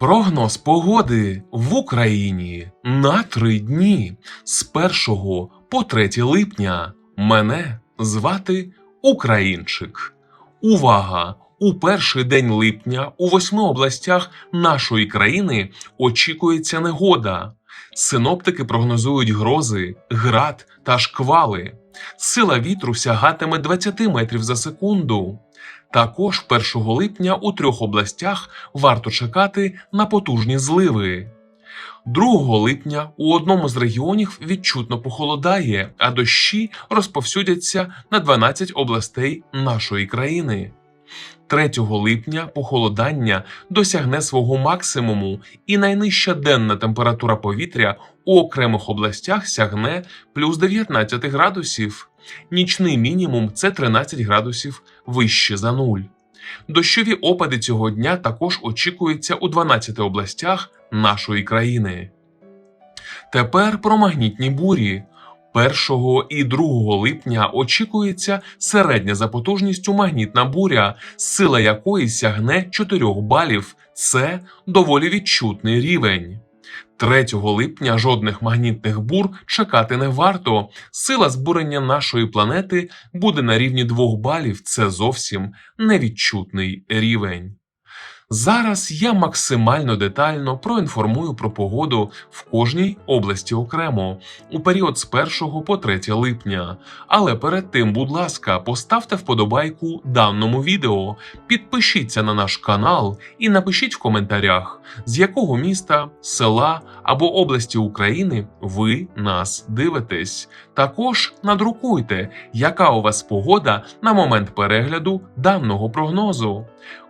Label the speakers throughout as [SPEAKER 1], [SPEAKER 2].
[SPEAKER 1] Прогноз погоди в Україні на три дні з 1 по 3 липня. Мене звати Українчик. Увага! У перший день липня у восьми областях нашої країни очікується негода. Синоптики прогнозують грози, град та шквали. Сила вітру сягатиме 20 метрів за секунду. Також 1 липня у трьох областях варто чекати на потужні зливи. 2 липня у одному з регіонів відчутно похолодає, а дощі розповсюдяться на 12 областей нашої країни. 3 липня похолодання досягне свого максимуму, і найнижча денна температура повітря у окремих областях сягне плюс 19 градусів. Нічний мінімум це 13 градусів вище за нуль. Дощові опади цього дня також очікуються у 12 областях нашої країни. Тепер про магнітні бурі. 1 і 2 липня очікується середня за потужністю магнітна буря, сила якої сягне 4 балів. Це доволі відчутний рівень. 3 липня жодних магнітних бур чекати не варто. Сила збурення нашої планети буде на рівні 2 балів. Це зовсім невідчутний рівень. Зараз я максимально детально проінформую про погоду в кожній області окремо у період з 1 по 3 липня. Але перед тим, будь ласка, поставте вподобайку даному відео, підпишіться на наш канал і напишіть в коментарях, з якого міста, села або області України ви нас дивитесь. Також надрукуйте, яка у вас погода на момент перегляду даного прогнозу.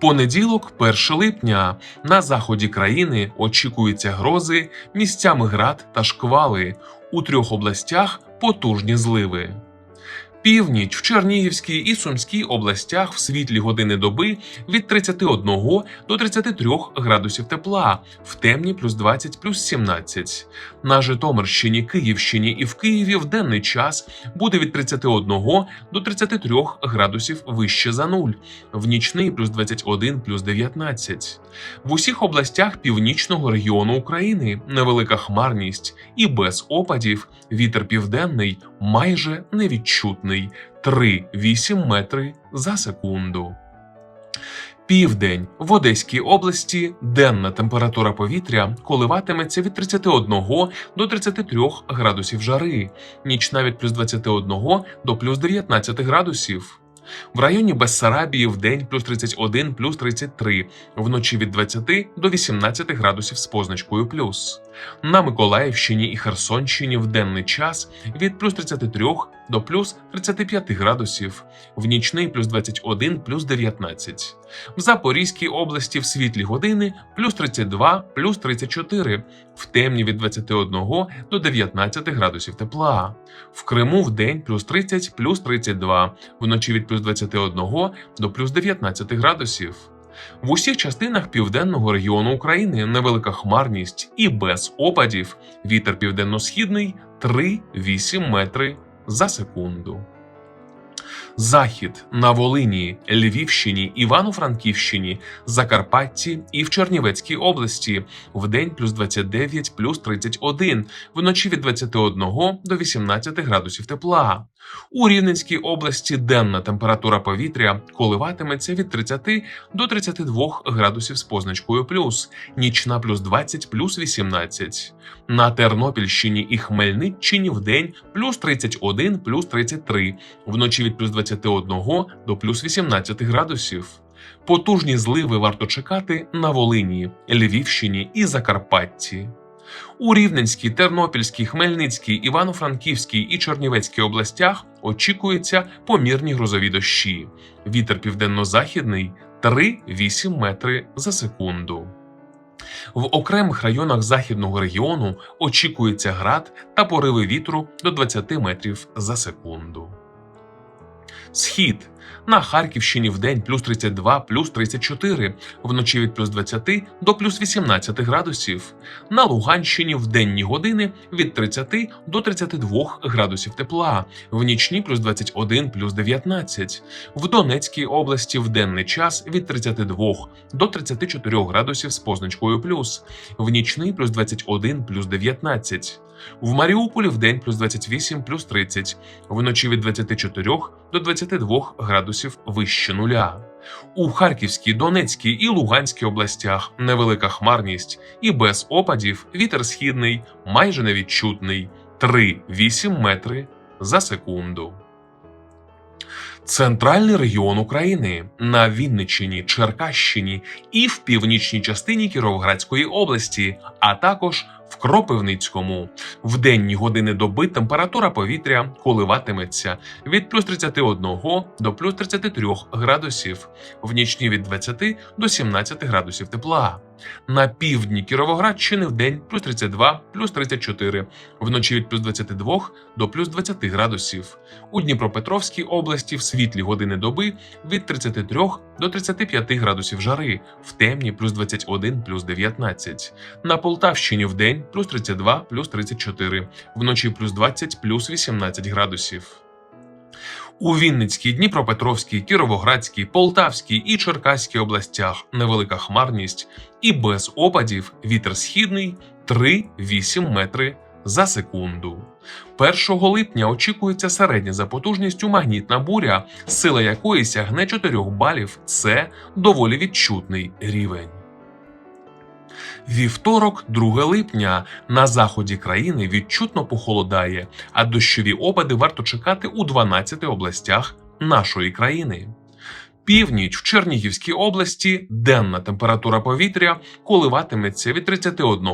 [SPEAKER 1] Понеділок, 1 липня, на заході країни очікуються грози, місцями град та шквали. У трьох областях потужні зливи. Північ в Чернігівській і Сумській областях в світлі години доби від 31 до 33 градусів тепла, в темні плюс 20 плюс 17. На Житомирщині, Київщині і в Києві в денний час буде від 31 до 33 градусів вище за нуль, в нічний плюс 21 плюс 19. В усіх областях північного регіону України невелика хмарність і без опадів вітер південний майже невідчутний 3,8 метри за секунду. Південь в Одеській області денна температура повітря коливатиметься від 31 до 33 градусів жари, нічна від плюс 21 до плюс 19 градусів. В районі Бессарабії в день плюс 31 плюс 33, вночі від 20 до 18 градусів з позначкою плюс. На Миколаївщині і Херсонщині в денний час від плюс 33 до плюс 35 градусів, в нічний плюс 21 плюс 19. В Запорізькій області в світлі години плюс 32 плюс 34, в темні від 21 до 19 градусів тепла. В Криму в день плюс 30 плюс 32, вночі від плюс 21 до плюс 19 градусів. В усіх частинах південного регіону України невелика хмарність і без опадів. Вітер південно-східний 3-8 метри за секунду. Захід на Волині, Львівщині, Івано-Франківщині, Закарпатті і в Чернівецькій області в день плюс 29 плюс 31, вночі від 21 до 18 градусів тепла. У Рівненській області денна температура повітря коливатиметься від 30 до 32 градусів з позначкою плюс, нічна плюс 20 плюс 18. На Тернопільщині і Хмельниччині в день плюс 31 плюс 33, вночі від плюс 21 до плюс 18 градусів. Потужні зливи варто чекати на Волині, Львівщині і Закарпатті. У Рівненській, Тернопільській, Хмельницькій, Івано-Франківській і Чернівецькій областях очікуються помірні грозові дощі. Вітер південно-західний 3-8 метри за секунду. В окремих районах західного регіону очікується град та пориви вітру до 20 метрів за секунду. Схід на Харківщині в день плюс 32, плюс 34, вночі від плюс 20 до плюс 18 градусів. На Луганщині в денні години від 30 до 32 градусів тепла, в нічні плюс 21, плюс 19. В Донецькій області в денний час від 32 до 34 градусів з позначкою плюс, в нічний плюс 21, плюс 19. В Маріуполі в день плюс 28, плюс 30, вночі від 24 до 22 градусів вище нуля. У Харківській, Донецькій і Луганській областях невелика хмарність і без опадів вітер східний майже невідчутний 3-8 метри за секунду. Центральний регіон України на Вінниччині, Черкащині і в північній частині Кіровоградської області, а також Кропивницькому. В денні години доби температура повітря коливатиметься від плюс 31 до плюс 33 градусів, в нічні від 20 до 17 градусів тепла. На півдні Кіровоградщини в день плюс 32, плюс 34, вночі від плюс 22 до плюс 20 градусів. У Дніпропетровській області в світлі години доби від 33 до 35 градусів жари, в темні плюс 21, плюс 19. На Полтавщині в день плюс 32, плюс 34, вночі плюс 20, плюс 18 градусів. У Вінницькій, Дніпропетровській, Кіровоградській, Полтавській і Черкаській областях невелика хмарність і без опадів вітер східний 3-8 метри за секунду. 1 липня очікується середня за потужністю магнітна буря, сила якої сягне 4 балів. Це доволі відчутний рівень. Вівторок, 2 липня, на заході країни відчутно похолодає, а дощові опади варто чекати у 12 областях нашої країни. Північ в Чернігівській області денна температура повітря коливатиметься від 31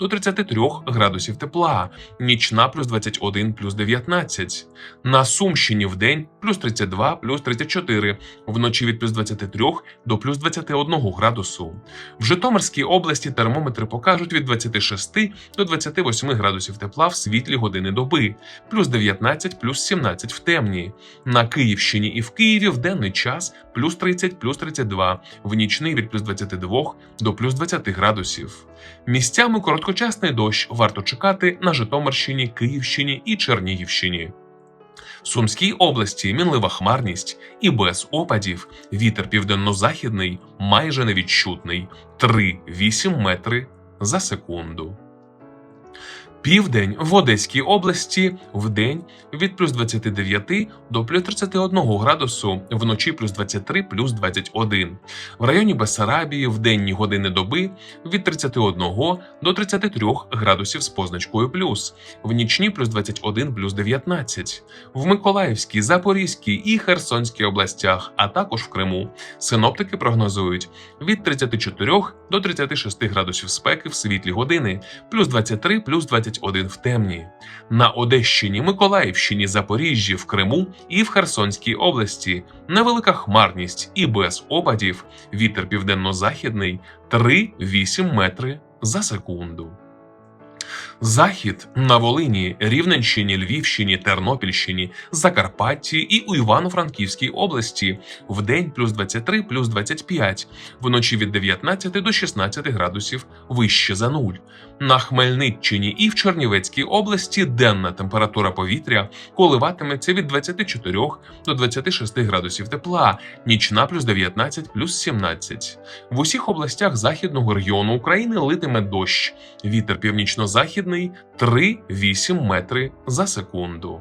[SPEAKER 1] до 33 градусів тепла, нічна плюс 21 плюс 19. На Сумщині в день плюс 32 плюс 34, вночі від плюс 23 до плюс 21 градусу. В Житомирській області термометри покажуть від 26 до 28 градусів тепла в світлі години доби, плюс 19 плюс 17 в темні. На Київщині і в Києві в денний час плюс 30, плюс 32, в нічний від плюс 22 до плюс 20 градусів. Місцями короткочасний дощ варто чекати на Житомирщині, Київщині і Чернігівщині. В Сумській області мінлива хмарність і без опадів вітер південно-західний майже невідчутний 3-8 метри за секунду. Південь в Одеській області в день від плюс 29 до плюс 31 градусу, вночі плюс 23 плюс 21. В районі Бессарабії в денні години доби від 31 до 33 градусів з позначкою плюс, в нічні плюс 21 плюс 19. В Миколаївській, Запорізькій і Херсонській областях, а також в Криму. Синоптики прогнозують від 34 до 36 градусів спеки в світлі години, плюс 23 плюс 21 в темні. На Одещині, Миколаївщині, Запоріжжі, в Криму і в Херсонській області невелика хмарність і без опадів. Вітер південно-західний 3-8 метри за секунду. Захід на Волині, Рівненщині, Львівщині, Тернопільщині, Закарпатті і у Івано-Франківській області в день плюс 23, плюс 25, вночі від 19 до 16 градусів вище за нуль. На Хмельниччині і в Чернівецькій області денна температура повітря коливатиметься від 24 до 26 градусів тепла, нічна плюс 19, плюс 17. В усіх областях західного регіону України литиме дощ. Вітер північно-західний 3-8 метри за секунду.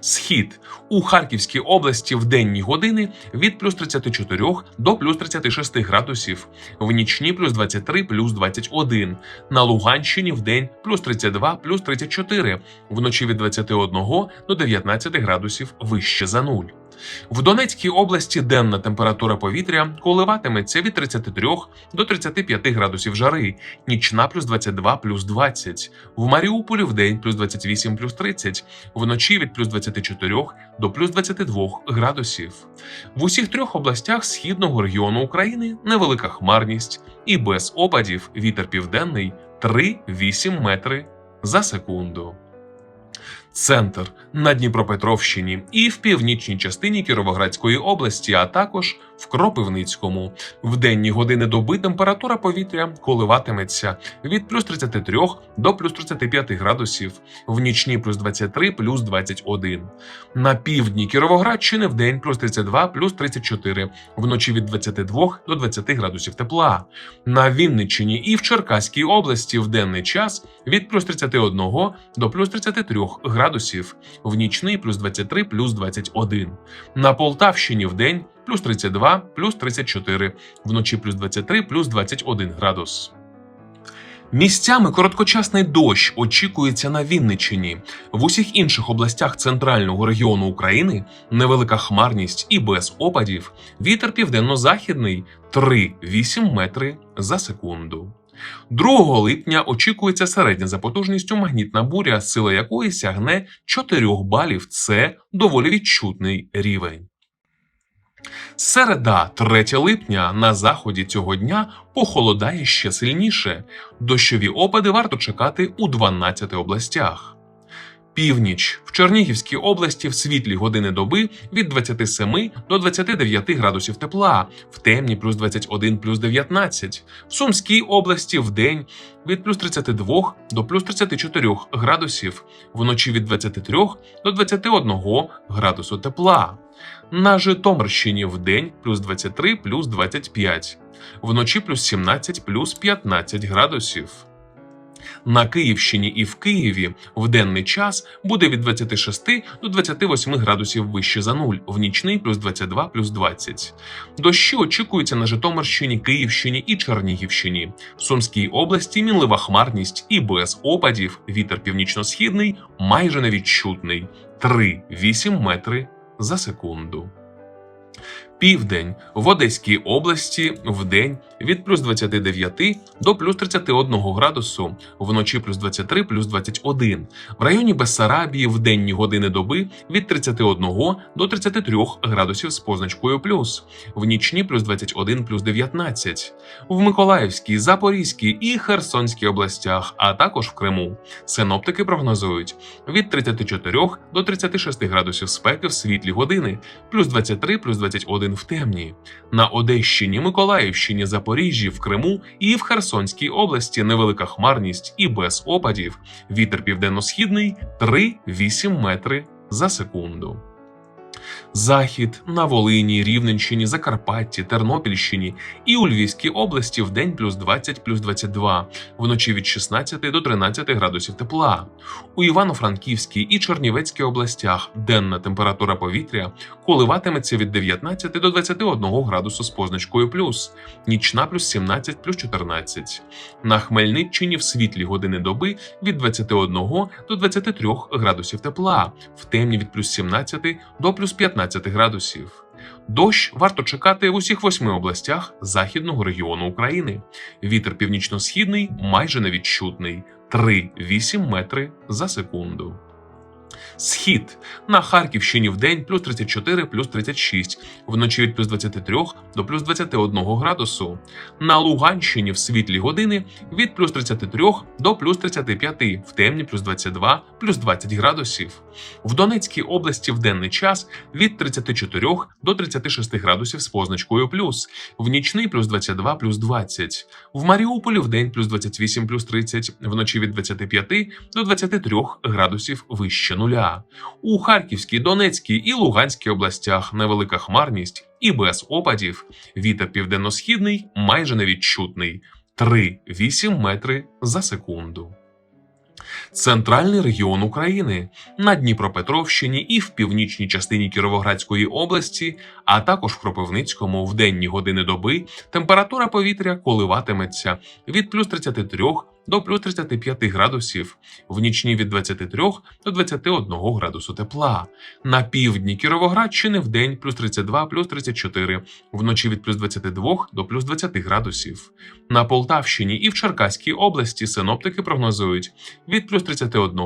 [SPEAKER 1] Схід у Харківській області в денні години від плюс 34 до плюс 36 градусів, в нічні плюс 23 плюс 21, на Луганщині в день плюс 32 плюс 34, вночі від 21 до 19 градусів вище за нуль. В Донецькій області денна температура повітря коливатиметься від 33 до 35 градусів жари, нічна плюс 22 плюс 20. В Маріуполі в день плюс 28 плюс 30, вночі від плюс 24 до плюс 22 градусів. В усіх трьох областях східного регіону України невелика хмарність і без опадів вітер південний 3-8 метри за секунду. Центр на Дніпропетровщині і в північній частині Кіровоградської області, а також в Кропивницькому. В денні години доби температура повітря коливатиметься від плюс 33 до плюс 35 градусів, в нічні плюс 23 плюс 21. На півдні Кіровоградщини в день плюс 32 плюс 34, вночі від 22 до 20 градусів тепла. На Вінниччині і в Черкаській області в денний час від плюс 31 до плюс 33 градусів, в нічний плюс 23 плюс 21. На Полтавщині в день плюс 32 плюс 34, вночі плюс 23 плюс 21 градус. Місцями короткочасний дощ очікується на Вінниччині. В усіх інших областях центрального регіону України невелика хмарність і без опадів. Вітер південно-західний 3-8 метри за секунду. 2 липня очікується середня за потужністю магнітна буря, сила якої сягне 4 балів. Це доволі відчутний рівень. Середа, 3 липня, на заході цього дня похолодає ще сильніше. Дощові опади варто чекати у 12 областях. Північ в Чернігівській області в світлі години доби від 27 до 29 градусів тепла, в темні плюс 21 плюс 19. В Сумській області в день від плюс 32 до плюс 34 градусів, вночі від 23 до 21 градусу тепла. На Житомирщині в день плюс 23 плюс 25, вночі плюс 17 плюс 15 градусів. На Київщині і в Києві в денний час буде від 26 до 28 градусів вище за нуль, в нічний плюс 22 плюс 20. Дощі очікуються на Житомирщині, Київщині і Чернігівщині. В Сумській області мінлива хмарність і без опадів вітер північно-східний майже невідчутний 3-8 метри за секунду. Південь в Одеській області в день від плюс 29 до плюс 31 градусу, вночі плюс 23 плюс 21. В районі Бессарабії в денні години доби від 31 до 33 градусів з позначкою плюс, в нічні плюс 21 плюс 19. В Миколаївській, Запорізькій і Херсонській областях, а також в Криму. Синоптики прогнозують від 34 до 36 градусів спеки в світлі години, плюс 23 плюс 21 в темні. На Одещині, Миколаївщині, Запоріжжі, в Криму і в Херсонській області невелика хмарність і без опадів. Вітер південно-східний 3-8 метри за секунду. Захід на Волині, Рівненщині, Закарпатті, Тернопільщині і у Львівській області в день плюс 20 плюс 22, вночі від 16 до 13 градусів тепла. У Івано-Франківській і Чернівецькій областях денна температура повітря коливатиметься від 19 до 21 градусу з позначкою плюс, нічна плюс 17 плюс 14. На Хмельниччині в світлі години доби від 21 до 23 градусів тепла, в темні від плюс 17 до плюс 15 градусів. Дощ варто чекати в усіх восьми областях західного регіону України. Вітер північно-східний майже невідчутний 3-8 метри за секунду. Схід на Харківщині в день плюс 34 плюс 36, вночі від плюс 23 до плюс 21 градусу. На Луганщині в світлі години від плюс 33 до плюс 35, в темні плюс 22 плюс 20 градусів. В Донецькій області в денний час від 34 до 36 градусів з позначкою плюс, в нічний плюс 22 плюс 20. В Маріуполі в день плюс 28 плюс 30, вночі від 25 до 23 градусів вище нуля. У Харківській, Донецькій і Луганській областях невелика хмарність і без опадів. Вітер південно-східний майже невідчутний 3-8 метри за секунду. Центральний регіон України на Дніпропетровщині і в північній частині Кіровоградської області, а також в Кропивницькому в денні години доби температура повітря коливатиметься від плюс 33 до плюс 35 градусів, в нічні від 23 до 21 градусу тепла. На півдні Кіровоградщини в день плюс 32, плюс 34, вночі від плюс 22 до плюс 20 градусів. На Полтавщині і в Черкаській області синоптики прогнозують від плюс 31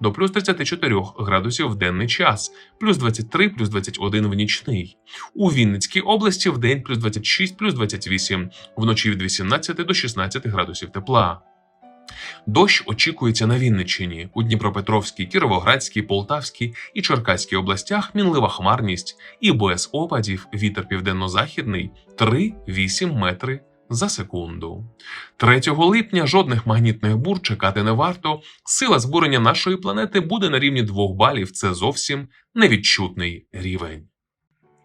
[SPEAKER 1] до плюс 34 градусів в денний час, плюс 23, плюс 21 в нічний. У Вінницькій області в день плюс 26, плюс 28, вночі від 18 до 16 градусів тепла. Дощ очікується на Вінниччині, у Дніпропетровській, Кіровоградській, Полтавській і Черкаській областях мінлива хмарність і без опадів вітер південно-західний 3-8 метри за секунду. 3 липня жодних магнітних бур чекати не варто. Сила збурення нашої планети буде на рівні 2 балів. Це зовсім невідчутний рівень.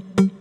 [SPEAKER 1] thank you